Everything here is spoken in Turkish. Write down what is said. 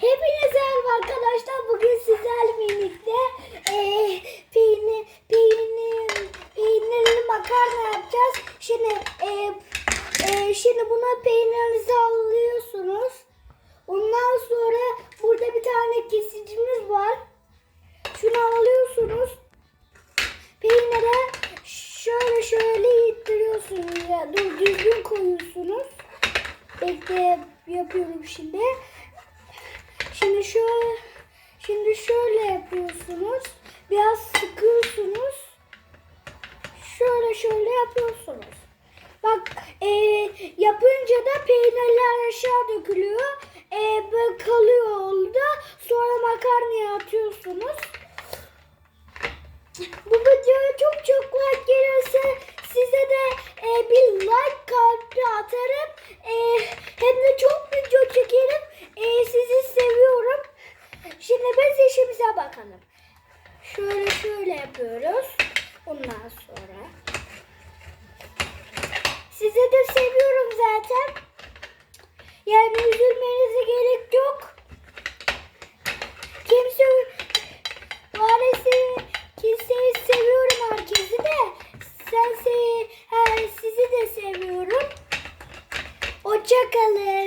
Hepinize merhaba arkadaşlar. Bugün sizlerle birlikte eee peynir, peynir, peynirli makarna yapacağız. Şimdi eee eee, şimdi buna peynirinizi alıyorsunuz. Ondan sonra burada bir tane kesicimiz var. Şunu alıyorsunuz. Peynire şöyle şöyle ittiriyorsunuz. Ya, dur düzgün koyuyorsunuz. Bekle yapıyorum şimdi. Şimdi şöyle şimdi şöyle yapıyorsunuz. Biraz sıkıyorsunuz. Şöyle şöyle yapıyorsunuz. Bak e, yapınca da peynirler aşağı dökülüyor. E, böyle kalıyor orada. Sonra makarnaya atıyorsunuz. Bu videoya çok çok like gelirse size de e, bir like kalbi atarım. E, biz işimize bakalım. Şöyle şöyle yapıyoruz. Ondan sonra. Sizi de seviyorum zaten. Yani üzülmenize gerek yok. Kimse maalesef kimseyi seviyorum herkesi de. Sen se sizi de seviyorum. Hoşçakalın.